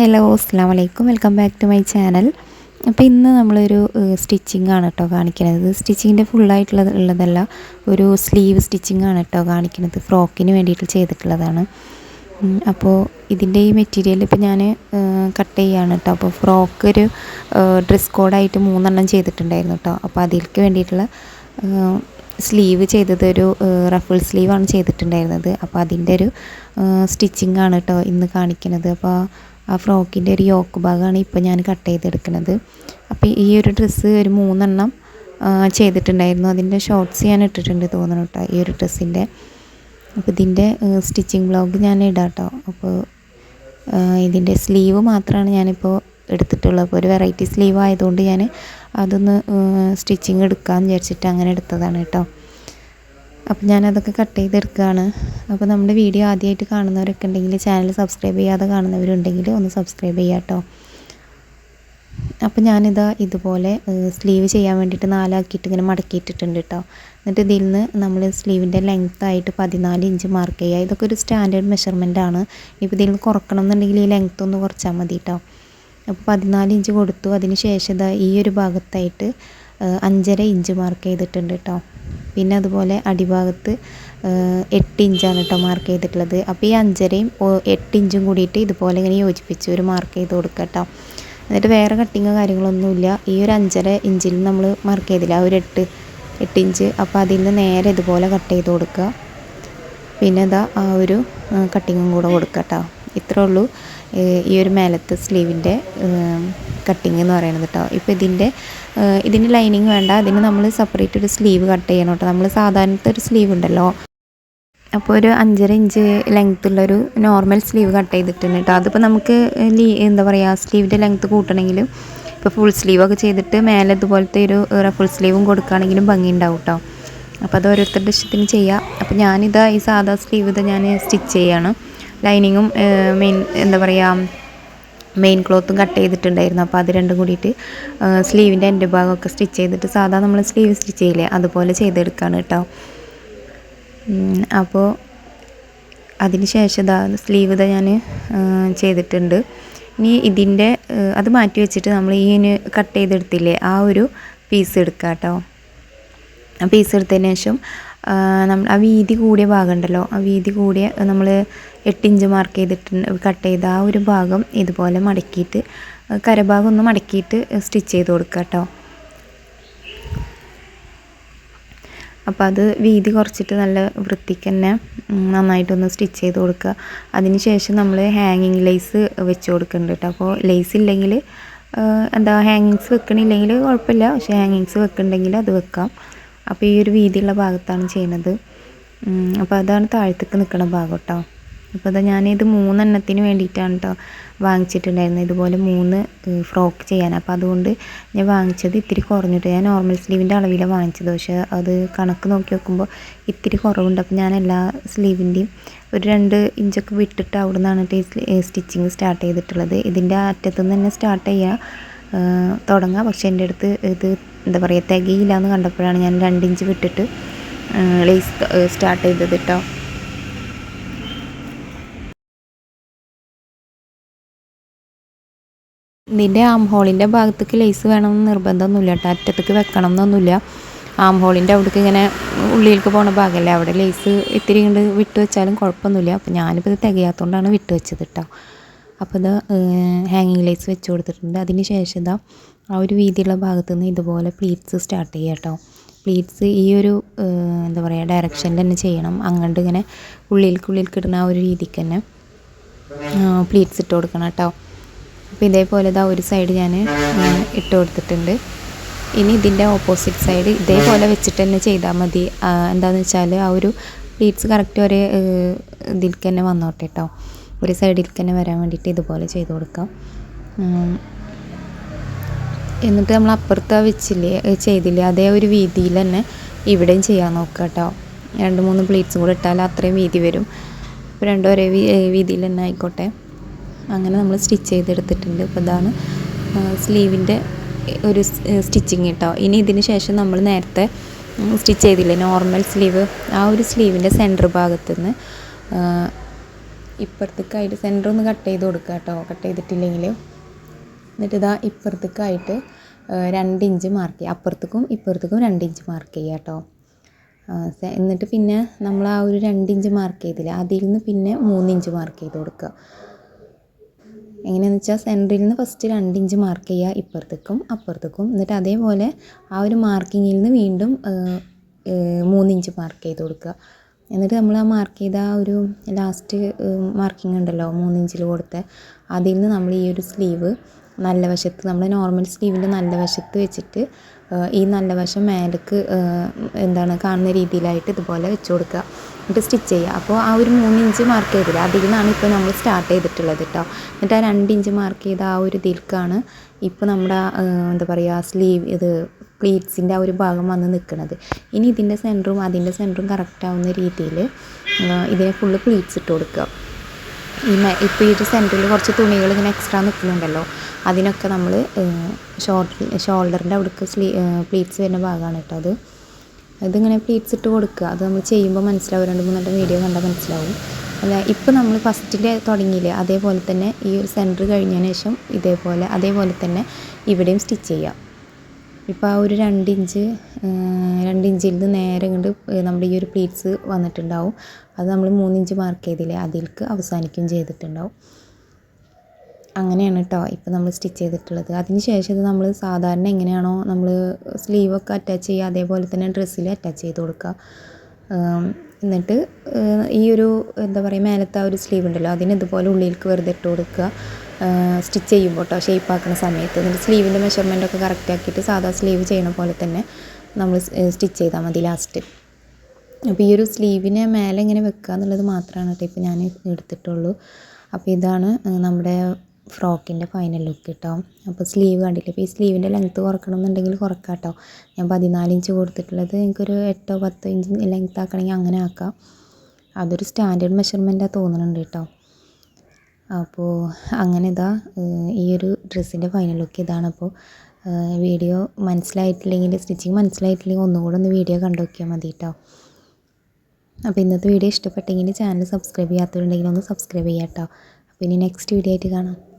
Hello അസ്സാം വലൈക്കും welcome back to my channel അപ്പോൾ ഇന്ന് നമ്മളൊരു സ്റ്റിച്ചിങ് ആണ് കേട്ടോ കാണിക്കുന്നത് സ്റ്റിച്ചിങ്ങിന്റെ ഫുള്ളായിട്ടുള്ളത് ഉള്ളതല്ല ഒരു സ്ലീവ് സ്റ്റിച്ചിങ് ആണ് കേട്ടോ കാണിക്കുന്നത് ഫ്രോക്കിന് വേണ്ടിയിട്ട് ചെയ്തിട്ടുള്ളതാണ്. അപ്പോൾ ഇതിന്റെ ഈ മെറ്റീരിയൽ ഇപ്പോൾ ഞാൻ കട്ട് ചെയ്യാണ് കേട്ടോ അപ്പോൾ ഫ്രോക്ക് ഒരു ഡ്രസ് കോഡായിട്ട് മൂന്നെണ്ണം ചെയ്തിട്ടുണ്ടായിരുന്നു കേട്ടോ അപ്പോൾ അതിലേക്ക് വേണ്ടിയിട്ടുള്ള സ്ലീവ് ചെയ്തത് ഒരു റഫിൾ സ്ലീവാണ് ചെയ്തിട്ടുണ്ടായിരുന്നത്. അപ്പോൾ അതിന്റെ ഒരു സ്റ്റിച്ചിങ് ആണ് കേട്ടോ ഇന്ന് കാണിക്കുന്നത് അപ്പോൾ ആ ഫ്രോക്കിന്റെ ഒരു യോക്ക് ഭാഗമാണ് ഇപ്പോൾ ഞാൻ കട്ട് ചെയ്തെടുക്കുന്നത്. അപ്പോൾ ഈ ഒരു ഡ്രസ്സ് ഒരു മൂന്നെണ്ണം ചെയ്തിട്ടുണ്ടായിരുന്നു. അതിന്റെ ഷോർട്സ് ഞാൻ ഇട്ടിട്ടുണ്ട് തോന്നണം കേട്ടോ ഈ ഒരു ഡ്രസ്സിന്റെ. അപ്പോൾ ഇതിന്റെ സ്റ്റിച്ചിങ് ബ്ലോഗ് ഞാൻ ഇടാം കേട്ടോ. അപ്പോൾ ഇതിന്റെ സ്ലീവ് മാത്രമാണ് ഞാനിപ്പോൾ എടുത്തിട്ടുള്ളത്. അപ്പോൾ ഒരു വെറൈറ്റി സ്ലീവ് ആയതുകൊണ്ട് ഞാൻ അതൊന്ന് സ്റ്റിച്ചിങ് എടുക്കാമെന്ന് വിചാരിച്ചിട്ട് അങ്ങനെ എടുത്തതാണ് കേട്ടോ. അപ്പോൾ ഞാനതൊക്കെ കട്ട് ചെയ്തെടുക്കുകയാണ് അപ്പോൾ നമ്മുടെ വീഡിയോ ആദ്യമായിട്ട് കാണുന്നവരൊക്കെ ഉണ്ടെങ്കിൽ ചാനൽ സബ്സ്ക്രൈബ് ചെയ്യാതെ കാണുന്നവരുണ്ടെങ്കിൽ ഒന്ന് സബ്സ്ക്രൈബ് ചെയ്യാം കേട്ടോ അപ്പോൾ ഞാനിതാ ഇതുപോലെ സ്ലീവ് ചെയ്യാൻ വേണ്ടിയിട്ട് നാലാക്കിയിട്ട് ഇങ്ങനെ മടക്കിയിട്ടിട്ടുണ്ട് കേട്ടോ എന്നിട്ട് ഇതിൽ നിന്ന് നമ്മൾ സ്ലീവിന്റെ ലെങ്ത് ആയിട്ട് പതിനാല് ഇഞ്ച് മാർക്ക് ചെയ്യുക. ഇതൊക്കെ ഒരു സ്റ്റാൻഡേർഡ് മെഷർമെന്റ് ആണ്. ഇപ്പോൾ ഇതിൽ നിന്ന് കുറക്കണം എന്നുണ്ടെങ്കിൽ ഈ ലെങ്ത് ഒന്ന് കുറച്ചാൽ മതി കേട്ടോ അപ്പോൾ പതിനാല് ഇഞ്ച് കൊടുത്തു. അതിന് ശേഷം ഇതാ ഈ ഒരു ഭാഗത്തായിട്ട് അഞ്ചര ഇഞ്ച് മാർക്ക് ചെയ്തിട്ടുണ്ട് കേട്ടോ പിന്നെ അതുപോലെ അടിഭാഗത്ത് എട്ട് ഇഞ്ചാണ് കേട്ടോ മാർക്ക് ചെയ്തിട്ടുള്ളത്. അപ്പോൾ ഈ അഞ്ചരയും എട്ട് ഇഞ്ചും കൂടിയിട്ട് ഇതുപോലെ ഇങ്ങനെ യോജിപ്പിച്ച് ഒരു മാർക്ക് ചെയ്ത് കൊടുക്കുക കേട്ടോ എന്നിട്ട് വേറെ കട്ടിങ്ങോ കാര്യങ്ങളൊന്നുമില്ല ഈ ഒരു അഞ്ചര ഇഞ്ചിൽ നമ്മൾ മാർക്ക് ചെയ്തില്ല ആ ഒരു എട്ട് എട്ട് ഇഞ്ച് അപ്പോൾ അതിൽ നിന്ന് നേരെ ഇതുപോലെ കട്ട് ചെയ്ത് കൊടുക്കുക പിന്നെ ഇതാ ആ ഒരു കട്ടിങ്ങും കൂടെ കൊടുക്കുക കേട്ടോ ഇത്രേ ഉള്ളൂ ഈ ഒരു മേലത്തെ സ്ലീവിന്റെ കട്ടിങ് എന്ന് പറയുന്നത് കേട്ടോ ഇപ്പോൾ ഇതിന്റെ ഇതിന് ലൈനിങ് വേണ്ട. അതിന് നമ്മൾ സെപ്പറേറ്റ് ഒരു സ്ലീവ് കട്ട് ചെയ്യണം കേട്ടോ നമ്മൾ സാധാരണത്തെ ഒരു സ്ലീവ് ഉണ്ടല്ലോ. അപ്പോൾ ഒരു അഞ്ചര ഇഞ്ച് ലെങ്ത് ഉള്ളൊരു നോർമൽ സ്ലീവ് കട്ട് ചെയ്തിട്ടുണ്ട് കേട്ടോ അതിപ്പോൾ നമുക്ക് ലീ എന്താ പറയുക സ്ലീവിന്റെ ലെങ്ത് കൂട്ടണമെങ്കിൽ ഇപ്പോൾ ഫുൾ സ്ലീവൊക്കെ ചെയ്തിട്ട് മേലെ ഇതുപോലത്തെ ഒരു ഫുൾ സ്ലീവും കൊടുക്കുകയാണെങ്കിലും ഭംഗി ഉണ്ടാവും കേട്ടോ അപ്പോൾ അത് ഓരോരുത്തരുടെ ഇഷ്ടത്തിന് ചെയ്യാം. അപ്പോൾ ഞാനിതാ ഈ സാധാ സ്ലീവ് ഇത് ഞാൻ സ്റ്റിച്ച് ചെയ്യാണ്. ലൈനിങ്ങും മെയിൻ എന്താ പറയുക മെയിൻ ക്ലോത്തും കട്ട് ചെയ്തിട്ടുണ്ടായിരുന്നു. അപ്പോൾ അത് രണ്ടും കൂടിയിട്ട് സ്ലീവിന്റെ എന്റെ ഭാഗമൊക്കെ സ്റ്റിച്ച് ചെയ്തിട്ട് സാധാ നമ്മൾ സ്ലീവ് സ്റ്റിച്ച് ചെയ്യില്ലേ അതുപോലെ ചെയ്തെടുക്കുകയാണ് കേട്ടോ അപ്പോൾ അതിന് ശേഷം ഇതാ സ്ലീവ് ഇതാ ഞാൻ ചെയ്തിട്ടുണ്ട്. ഇനി ഇതിന്റെ അത് മാറ്റി വെച്ചിട്ട് നമ്മൾ ഈ കട്ട് ചെയ്തെടുത്തില്ലേ ആ ഒരു പീസ് എടുക്കുക കേട്ടോ പീസ് എടുത്തതിന് ശേഷം നമ്മൾ ആ വീതി കൂടിയ ഭാഗം ഉണ്ടല്ലോ ആ വീതി കൂടിയ നമ്മൾ എട്ടിഞ്ച് മാർക്ക് ചെയ്തിട്ട് കട്ട് ചെയ്ത ആ ഒരു ഭാഗം ഇതുപോലെ മടക്കിയിട്ട് കരഭാഗം ഒന്ന് മടക്കിയിട്ട് സ്റ്റിച്ച് ചെയ്ത് കൊടുക്കുക കേട്ടോ അപ്പോൾ അത് വീതി കുറച്ചിട്ട് നല്ല വൃത്തിക്ക് തന്നെ നന്നായിട്ടൊന്ന് സ്റ്റിച്ച് ചെയ്ത് കൊടുക്കുക അതിന് ശേഷം നമ്മൾ ഹാങ്ങിങ് ലേസ് വെച്ച് കൊടുക്കുന്നുണ്ട് കേട്ടോ അപ്പോൾ ലേസ് ഇല്ലെങ്കിൽ എന്താ ഹാങ്ങിങ്സ് വെക്കണില്ലെങ്കിൽ കുഴപ്പമില്ല. പക്ഷേ ഹാങ്ങിങ്സ് വെക്കുന്നുണ്ടെങ്കിൽ അത് വെക്കാം. അപ്പോൾ ഈ ഒരു വീതിയുള്ള ഭാഗത്താണ് ചെയ്യുന്നത്. അപ്പോൾ അതാണ് താഴത്തേക്ക് നിൽക്കുന്ന ഭാഗം കേട്ടോ അപ്പോൾ അതാ ഞാനിത് മൂന്നെണ്ണത്തിന് വേണ്ടിയിട്ടാണ് കേട്ടോ വാങ്ങിച്ചിട്ടുണ്ടായിരുന്നത്. ഇതുപോലെ മൂന്ന് ഫ്രോക്ക് ചെയ്യാൻ. അപ്പോൾ അതുകൊണ്ട് ഞാൻ വാങ്ങിച്ചത് ഇത്തിരി കുറഞ്ഞിട്ട് ഞാൻ നോർമൽ സ്ലീവിന്റെ അളവിലാണ് വാങ്ങിച്ചത്. പക്ഷേ അത് കണക്ക് നോക്കി നോക്കുമ്പോൾ ഇത്തിരി കുറവുണ്ട്. അപ്പോൾ ഞാൻ എല്ലാ സ്ലീവിന്റെയും ഒരു രണ്ട് ഇഞ്ചൊക്കെ വിട്ടിട്ട് അവിടെ നിന്നാണ് സ്റ്റിച്ചിങ് സ്റ്റാർട്ട് ചെയ്തിട്ടുള്ളത്. ഇതിന്റെ അറ്റത്തുനിന്ന് തന്നെ സ്റ്റാർട്ട് ചെയ്യുക തുടങ്ങാം. പക്ഷേ എന്റെ അടുത്ത് ഇത് എന്താ പറയുക തികയില്ല എന്ന് കണ്ടപ്പോഴാണ് ഞാൻ രണ്ട് ഇഞ്ച് വിട്ടിട്ട് ലേസ് സ്റ്റാർട്ട് ചെയ്തത് കേട്ടോ ഇതിന്റെ ആം ഹോളിന്റെ ഭാഗത്തേക്ക് ലേസ് വേണമെന്ന് നിർബന്ധമൊന്നുമില്ല. കേട്ടോ അറ്റത്തേക്ക് വെക്കണം എന്നൊന്നുമില്ല ആം ഹോളിന്റെ അവിടേക്ക് ഇങ്ങനെ ഉള്ളിലേക്ക് പോണ ഭാഗമല്ലേ അവിടെ ലേസ് ഇത്തിരി കൊണ്ട് വിട്ട് വെച്ചാലും കുഴപ്പമൊന്നുമില്ല. അപ്പോൾ ഞാനിപ്പോൾ ഇത് തികയാത്തതുകൊണ്ടാണ് വിട്ട് വെച്ചത് കേട്ടോ അപ്പോൾ ഇത് ഹാങ്ങിങ് ലൈറ്റ്സ് വെച്ച് കൊടുത്തിട്ടുണ്ട്. അതിന് ശേഷം ഇതാ ആ ഒരു വീതിയുള്ള ഭാഗത്തു നിന്ന് ഇതുപോലെ പ്ലീറ്റ്സ് സ്റ്റാർട്ട് ചെയ്യുക കേട്ടോ. പ്ലീറ്റ്സ് ഈ ഒരു എന്താ പറയുക ഡയറക്ഷനിൽ തന്നെ ചെയ്യണം. അങ്ങോട്ട് ഇങ്ങനെ ഉള്ളിൽക്കുള്ളിൽ ഇടുന്ന ആ ഒരു രീതിക്ക് തന്നെ പ്ലീറ്റ്സ് ഇട്ട് കൊടുക്കണം കേട്ടോ. അപ്പോൾ ഇതേപോലെ ഇതാ ഒരു സൈഡ് ഞാൻ ഇട്ട് കൊടുത്തിട്ടുണ്ട്. ഇനി ഇതിന്റെ ഓപ്പോസിറ്റ് സൈഡ് ഇതേപോലെ വെച്ചിട്ട് തന്നെ ചെയ്താൽ മതി. എന്താണെന്ന് വെച്ചാൽ ആ ഒരു പ്ലീറ്റ്സ് കറക്റ്റ് ഒരേ ഇതിൽക്ക് തന്നെ വന്നോട്ടെ കേട്ടോ. ഒരു സൈഡിൽ തന്നെ വരാൻ വേണ്ടിയിട്ട് ഇതുപോലെ ചെയ്ത് കൊടുക്കാം. എന്നിട്ട് നമ്മൾ അപ്പുറത്ത് വെച്ചില്ലേ ചെയ്തില്ലേ അതേ ഒരു വീതിയിൽ തന്നെ ഇവിടെയും ചെയ്യാൻ നോക്കുക കേട്ടോ. രണ്ട് മൂന്ന് പ്ലേറ്റ്സും കൂടെ ഇട്ടാൽ അത്രയും വീതി വരും. അപ്പോൾ രണ്ടും ഒരേ വീതിയിൽ തന്നെ ആയിക്കോട്ടെ. അങ്ങനെ നമ്മൾ സ്റ്റിച്ച് ചെയ്തെടുത്തിട്ടുണ്ട്. അപ്പോൾ ഇതാണ് സ്ലീവിന്റെ ഒരു സ്റ്റിച്ചിങ് കേട്ടോ. ഇനി ഇതിന് ശേഷം നമ്മൾ നേരത്തെ സ്റ്റിച്ച് ചെയ്തില്ലേ നോർമൽ സ്ലീവ് ആ ഒരു സ്ലീവിന്റെ സെന്റർ ഭാഗത്തുനിന്ന് ഇപ്പുറത്തേക്കായിട്ട് സെന്റർ ഒന്ന് കട്ട് ചെയ്ത് കൊടുക്കുക കേട്ടോ. കട്ട് ചെയ്തിട്ടില്ലെങ്കിൽ എന്നിട്ട് ഇതാ ഇപ്പുറത്തേക്കായിട്ട് രണ്ട് ഇഞ്ച് മാർക്ക് ചെയ്യുക. അപ്പുറത്തേക്കും ഇപ്പുറത്തേക്കും രണ്ട് ഇഞ്ച് മാർക്ക് ചെയ്യുക കേട്ടോ. എന്നിട്ട് പിന്നെ നമ്മൾ ആ ഒരു രണ്ട് ഇഞ്ച് മാർക്ക് ചെയ്തില്ല അതിൽ നിന്ന് പിന്നെ മൂന്ന് ഇഞ്ച് മാർക്ക് ചെയ്ത് കൊടുക്കുക. എങ്ങനെയാണെന്ന് വെച്ചാൽ സെന്ററിൽ നിന്ന് ഫസ്റ്റ് രണ്ട് ഇഞ്ച് മാർക്ക് ചെയ്യുക ഇപ്പുറത്തേക്കും അപ്പുറത്തേക്കും. എന്നിട്ട് അതേപോലെ ആ ഒരു മാർക്കിങ്ങിൽ നിന്ന് വീണ്ടും ഏഹ്, ഏഹ്, മൂന്ന് ഇഞ്ച് മാർക്ക് ചെയ്ത് കൊടുക്കുക. എന്നിട്ട് നമ്മൾ ആ മാർക്ക് ചെയ്ത ആ ഒരു ലാസ്റ്റ് മാർക്കിംഗ് ഉണ്ടല്ലോ മൂന്ന് ഇഞ്ചിൽ കൊടുത്ത അതിൽ നിന്ന് നമ്മൾ ഈ ഒരു സ്ലീവ് നല്ല വശത്ത് നമ്മൾ നോർമൽ സ്ലീവിന്റെ നല്ല വശത്ത് വെച്ചിട്ട് ഈ നല്ല വശം മേലേക്ക് എന്താണ് കാണുന്ന രീതിയിലായിട്ട് ഇതുപോലെ വെച്ച് കൊടുക്കുക. എന്നിട്ട് സ്റ്റിച്ച് ചെയ്യുക. അപ്പോൾ ആ ഒരു മൂന്ന് ഇഞ്ച് മാർക്ക് ചെയ്തില്ല. അതിൽ നിന്നാണ് ഇപ്പോൾ നമ്മൾ സ്റ്റാർട്ട് ചെയ്തിട്ടുള്ളത് കേട്ടോ. എന്നിട്ട് ആ രണ്ട് ഇഞ്ച് മാർക്ക് ചെയ്ത ആ ഒരു ദിൽക്കാണ് ഇപ്പോൾ നമ്മുടെ എന്താ പറയുക സ്ലീവ് ഇത് പ്ലീറ്റ്സിന്റെ ആ ഒരു ഭാഗം വന്ന് നിൽക്കുന്നത് ഇനി ഇതിന്റെ സെന്ററും അതിന്റെ സെന്ററും കറക്റ്റ് ആവുന്ന രീതിയിൽ ഇതിനെ ഫുള്ള് പ്ലീറ്റ്സ് ഇട്ട് കൊടുക്കുക. ഈ ഇപ്പോൾ ഈ ഒരു സെന്ററിൽ കുറച്ച് തുണികൾ ഇങ്ങനെ എക്സ്ട്രാ നിൽക്കുന്നുണ്ടല്ലോ അതിനൊക്കെ നമ്മൾ ഷോർട്ട് ഷോൾഡറിന്റെ അവിടേക്ക് സ്ലീ പ്ലീറ്റ്സ് വരുന്ന ഭാഗമാണ് കേട്ടോ അത്. ഇതിങ്ങനെ പ്ലീറ്റ്സ് ഇട്ട് കൊടുക്കുക. അത് നമ്മൾ ചെയ്യുമ്പോൾ മനസ്സിലാവും. രണ്ട് മൂന്നെണ്ണം വീഡിയോ കണ്ടാൽ മനസ്സിലാവും. അല്ല ഇപ്പോൾ നമ്മൾ ഫസ്റ്റിന്റെ തുടങ്ങിയില്ലേ അതേപോലെ തന്നെ ഈ ഒരു സെന്റർ കഴിഞ്ഞതിന് ശേഷം ഇതേപോലെ അതേപോലെ തന്നെ ഇവിടെയും സ്റ്റിച്ച് ചെയ്യുക. ഇപ്പോൾ ആ ഒരു രണ്ട് ഇഞ്ച് ഇഞ്ചിൽ നിന്ന് നേരെ ഇങ്ങോട്ട് നമ്മുടെ ഈ ഒരു പ്ലീറ്റ്സ് വന്നിട്ടുണ്ടാവും. അത് നമ്മൾ മൂന്ന് ഇഞ്ച് മാർക്ക് ചെയ്തില്ലേ അതിൽക്ക് അവസാനിക്കുകയും ചെയ്തിട്ടുണ്ടാവും. അങ്ങനെയാണ് കേട്ടോ ഇപ്പോൾ നമ്മൾ സ്റ്റിച്ച് ചെയ്തിട്ടുള്ളത്. അതിന് ശേഷം ഇത് നമ്മൾ സാധാരണ എങ്ങനെയാണോ നമ്മൾ സ്ലീവൊക്കെ അറ്റാച്ച് ചെയ്യുക അതേപോലെ തന്നെ ഡ്രസ്സിൽ അറ്റാച്ച് ചെയ്ത് കൊടുക്കുക. എന്നിട്ട് ഈ ഒരു എന്താ പറയുക മേലത്തെ ആ ഒരു സ്ലീവ് ഉണ്ടല്ലോ അതിന് ഇതുപോലെ ഉള്ളിലേക്ക് വെറുതെ ഇട്ട് കൊടുക്കുക. സ്റ്റിച്ച് ചെയ്യുമ്പോൾ കേട്ടോ ഷേപ്പ് ആക്കുന്ന സമയത്ത്. എന്നിട്ട് സ്ലീവിന്റെ മെഷർമെന്റ് ഒക്കെ കറക്റ്റ് ആക്കിയിട്ട് സാധാ സ്ലീവ് ചെയ്യണ പോലെ തന്നെ നമ്മൾ സ്റ്റിച്ച് ചെയ്താൽ മതി ലാസ്റ്റ് അപ്പോൾ ഈ ഒരു സ്ലീവിനെ മേലെ ഇങ്ങനെ വെക്കുക എന്നുള്ളത് മാത്രമാണ് കേട്ടോ ഇപ്പോൾ ഞാൻ എടുത്തിട്ടുള്ളൂ. അപ്പോൾ ഇതാണ് നമ്മുടെ ഫ്രോക്കിന്റെ ഫൈനൽ ലുക്ക് കേട്ടോ അപ്പോൾ സ്ലീവ് കണ്ടില്ലേ? ഇപ്പോൾ ഈ സ്ലീവിന്റെ ലെങ്ത്ത് കുറക്കണം എന്നുണ്ടെങ്കിൽ കുറക്കാം കേട്ടോ ഞാൻ പതിനാല് ഇഞ്ച് കൊടുത്തിട്ടുള്ളത്. എനിക്കൊരു എട്ടോ പത്തോ ഇഞ്ച് ലെങ്ത്ത് ആക്കണമെങ്കിൽ അങ്ങനെ ആക്കാം. അതൊരു സ്റ്റാൻഡേർഡ് മെഷർമെന്റാണ് തോന്നുന്നുണ്ട് കേട്ടോ അപ്പോൾ അങ്ങനെ ഇതാ ഈ ഒരു ഡ്രസ്സിന്റെ ഫൈനൽ ലുക്ക് ഇതാണ് അപ്പോൾ വീഡിയോ മനസ്സിലായിട്ടില്ലെങ്കിൽ സ്റ്റിച്ചിങ് മനസ്സിലായിട്ടില്ലെങ്കിൽ ഒന്നുകൂടെ ഒന്ന് വീഡിയോ കണ്ടു നോക്കിയാൽ മതി കേട്ടോ അപ്പോൾ ഇന്നത്തെ വീഡിയോ ഇഷ്ടപ്പെട്ടെങ്കിൽ ചാനൽ സബ്സ്ക്രൈബ് ചെയ്യാത്തവരുണ്ടെങ്കിൽ ഒന്ന് സബ്സ്ക്രൈബ് ചെയ്യാം കേട്ടോ അപ്പോൾ ഇനി നെക്സ്റ്റ് വീഡിയോ ആയിട്ട് കാണാം.